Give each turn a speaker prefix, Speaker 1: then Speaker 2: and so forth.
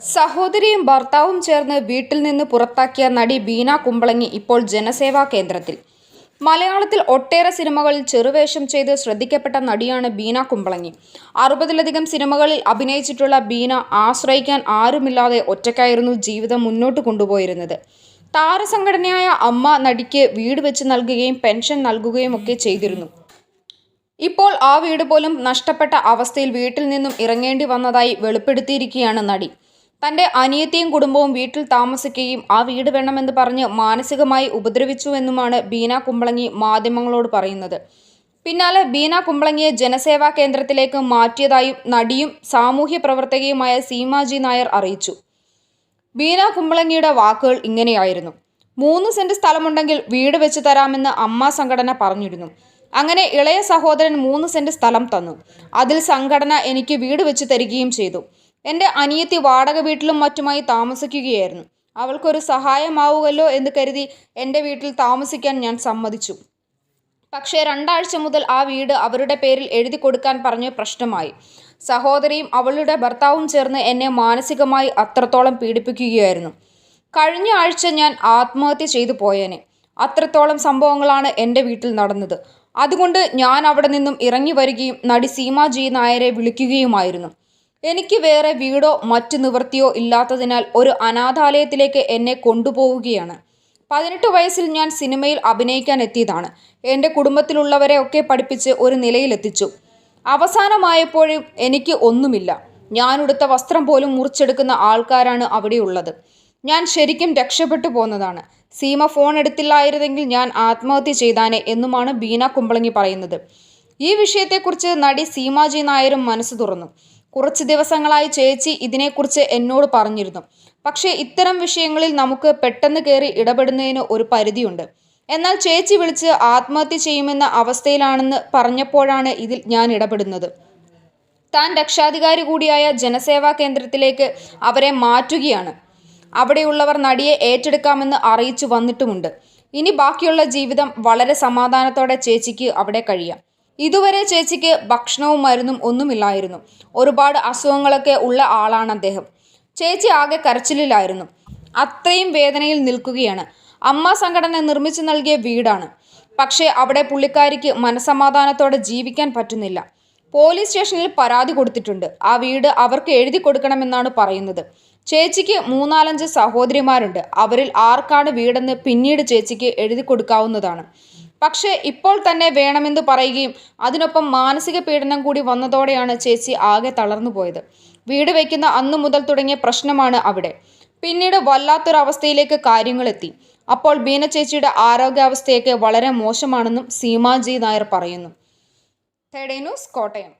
Speaker 1: സഹോദരിയും ഭർത്താവും ചേർന്ന് വീട്ടിൽ നിന്ന് പുറത്താക്കിയ നടി ബീന കുമ്പളങ്ങി ഇപ്പോൾ ജനസേവാ കേന്ദ്രത്തിൽ. മലയാളത്തിൽ ഒട്ടേറെ സിനിമകളിൽ ചെറുവേഷം ചെയ്ത് ശ്രദ്ധിക്കപ്പെട്ട നടിയാണ് ബീന കുമ്പളങ്ങി. അറുപതിലധികം സിനിമകളിൽ അഭിനയിച്ചിട്ടുള്ള ബീന ആശ്രയിക്കാൻ ആരുമില്ലാതെ ഒറ്റയ്ക്കായിരുന്നു ജീവിതം മുന്നോട്ട് കൊണ്ടുപോയിരുന്നത്. താരസംഘടനയായ അമ്മ നടിക്ക് വീട് വെച്ച് നൽകുകയും പെൻഷൻ നൽകുകയും ഒക്കെ ചെയ്തിരുന്നു. ഇപ്പോൾ ആ വീട് പോലും നഷ്ടപ്പെട്ട അവസ്ഥയിൽ വീട്ടിൽ നിന്നും ഇറങ്ങേണ്ടി വന്നതായി വെളിപ്പെടുത്തിയിരിക്കുകയാണ് നടി. തന്റെ അനിയത്തിയും കുടുംബവും വീട്ടിൽ താമസിക്കുകയും ആ വീട് വേണമെന്ന് പറഞ്ഞ് മാനസികമായി ഉപദ്രവിച്ചുവെന്നുമാണ് ബീന കുമ്പളങ്ങി മാധ്യമങ്ങളോട് പറയുന്നത്. പിന്നാലെ ബീന കുമ്പളങ്ങിയെ ജനസേവാ കേന്ദ്രത്തിലേക്ക് മാറ്റിയതായും നടിയും സാമൂഹ്യ പ്രവർത്തകയുമായ സീമാജി നായർ അറിയിച്ചു. ബീന കുമ്പളങ്ങിയുടെ വാക്കുകൾ ഇങ്ങനെയായിരുന്നു. മൂന്ന് സെന്റ് സ്ഥലമുണ്ടെങ്കിൽ വീട് വെച്ച് തരാമെന്ന് അമ്മ സംഘടന പറഞ്ഞിരുന്നു. അങ്ങനെ ഇളയ സഹോദരൻ മൂന്ന് സെന്റ് സ്ഥലം തന്നു. അതിൽ സംഘടന എനിക്ക് വീട് വെച്ച് തരികയും ചെയ്തു. എന്റെ അനിയത്തി വാടക വീട്ടിലും മറ്റുമായി താമസിക്കുകയായിരുന്നു. അവൾക്കൊരു സഹായമാവുമല്ലോ എന്ന് കരുതി എന്റെ വീട്ടിൽ താമസിക്കാൻ ഞാൻ സമ്മതിച്ചു. പക്ഷേ രണ്ടാഴ്ച മുതൽ ആ വീട് അവരുടെ പേരിൽ എഴുതി കൊടുക്കാൻ പറഞ്ഞ് പ്രശ്നമായി. സഹോദരിയും അവളുടെ ഭർത്താവും ചേർന്ന് എന്നെ മാനസികമായി അത്രത്തോളം പീഡിപ്പിക്കുകയായിരുന്നു. കഴിഞ്ഞ ആഴ്ച ഞാൻ ആത്മഹത്യ ചെയ്തു പോയേനെ. അത്രത്തോളം സംഭവങ്ങളാണ് എന്റെ വീട്ടിൽ നടന്നത്. അതുകൊണ്ട് ഞാൻ അവിടെ നിന്നും ഇറങ്ങി വരികയും നടി സീമാജി നായരെ വിളിക്കുകയുമായിരുന്നു. എനിക്ക് വേറെ വീടോ മറ്റു നിവൃത്തിയോ ഇല്ലാത്തതിനാൽ ഒരു അനാഥാലയത്തിലേക്ക് എന്നെ കൊണ്ടുപോവുകയാണ്. പതിനെട്ട് വയസ്സിൽ ഞാൻ സിനിമയിൽ അഭിനയിക്കാൻ എത്തിയതാണ്. എന്റെ കുടുംബത്തിലുള്ളവരെ ഒക്കെ പഠിപ്പിച്ച് ഒരു നിലയിലെത്തിച്ചു. അവസാനമായപ്പോഴും എനിക്ക് ഒന്നുമില്ല. ഞാനെടുത്ത വസ്ത്രം പോലും മുറിച്ചെടുക്കുന്ന ആൾക്കാരാണ് അവിടെയുള്ളത്. ഞാൻ ശരിക്കും രക്ഷപ്പെട്ടു പോന്നതാണ്. സീമ ഫോൺ എടുത്തില്ലായിരുന്നെങ്കിൽ ഞാൻ ആത്മഹത്യ ചെയ്താനെ എന്നുമാണ് ബീന കുമ്പളങ്ങി പറയുന്നത്. ഈ വിഷയത്തെക്കുറിച്ച് നടി സീമാജി നായരും മനസ്സ് തുറന്നു. കുറച്ച് ദിവസങ്ങളായി ചേച്ചി ഇതിനെക്കുറിച്ച് എന്നോട് പറഞ്ഞിരുന്നു. പക്ഷേ ഇത്തരം വിഷയങ്ങളിൽ നമുക്ക് പെട്ടെന്ന് കയറി ഇടപെടുന്നതിന് ഒരു പരിധിയുണ്ട്. എന്നാൽ ചേച്ചി വിളിച്ച് ആത്മഹത്യ ചെയ്യുമെന്ന അവസ്ഥയിലാണെന്ന് പറഞ്ഞപ്പോഴാണ് ഇതിൽ ഞാൻ ഇടപെടുന്നത്. താൻ രക്ഷാധികാരി കൂടിയായ ജനസേവാ കേന്ദ്രത്തിലേക്ക് അവരെ മാറ്റുകയാണ്. അവിടെയുള്ളവർ നടിയെ ഏറ്റെടുക്കാമെന്ന് അറിയിച്ചു വന്നിട്ടുമുണ്ട്. ഇനി ബാക്കിയുള്ള ജീവിതം വളരെ സമാധാനത്തോടെ ചേച്ചിക്ക് അവിടെ കഴിയാം. ഇതുവരെ ചേച്ചിക്ക് ഭക്ഷണവും മരുന്നും ഒന്നുമില്ലായിരുന്നു. ഒരുപാട് അസുഖങ്ങളൊക്കെ ഉള്ള ആളാണ് അദ്ദേഹം. ചേച്ചി ആകെ കരച്ചിലിലായിരുന്നു. അത്രയും വേദനയിൽ നിൽക്കുകയാണ്. അമ്മ സംഘടന നിർമ്മിച്ചു നൽകിയ വീടാണ്. പക്ഷേ അവിടെ പുള്ളിക്കാരിക്ക് മനസമാധാനത്തോടെ ജീവിക്കാൻ പറ്റുന്നില്ല. പോലീസ് സ്റ്റേഷനിൽ പരാതി കൊടുത്തിട്ടുണ്ട്. ആ വീട് അവർക്ക് എഴുതി കൊടുക്കണമെന്നാണ് പറയുന്നത്. ചേച്ചിക്ക് മൂന്നാലഞ്ച് സഹോദരിമാരുണ്ട്. അവരിൽ ആർക്കാണ് വീടെന്ന് പിന്നീട് ചേച്ചിക്ക് എഴുതി കൊടുക്കാവുന്നതാണ്. പക്ഷേ ഇപ്പോൾ തന്നെ വേണമെന്ന് പറയുകയും അതിനൊപ്പം മാനസിക പീഡനം കൂടി വന്നതോടെയാണ് ചേച്ചി ആകെ തളർന്നു പോയത്. വീട് വയ്ക്കുന്ന അന്നു മുതൽ തുടങ്ങിയ പ്രശ്നമാണ് അവിടെ. പിന്നീട് വല്ലാത്തൊരവസ്ഥയിലേക്ക് കാര്യങ്ങളെത്തി. അപ്പോൾ ബീന ചേച്ചിയുടെ ആരോഗ്യാവസ്ഥയൊക്കെ വളരെ മോശമാണെന്നും സീമാജി നായർ പറയുന്നു. തേടേ ന്യൂസ് കോട്ടയം.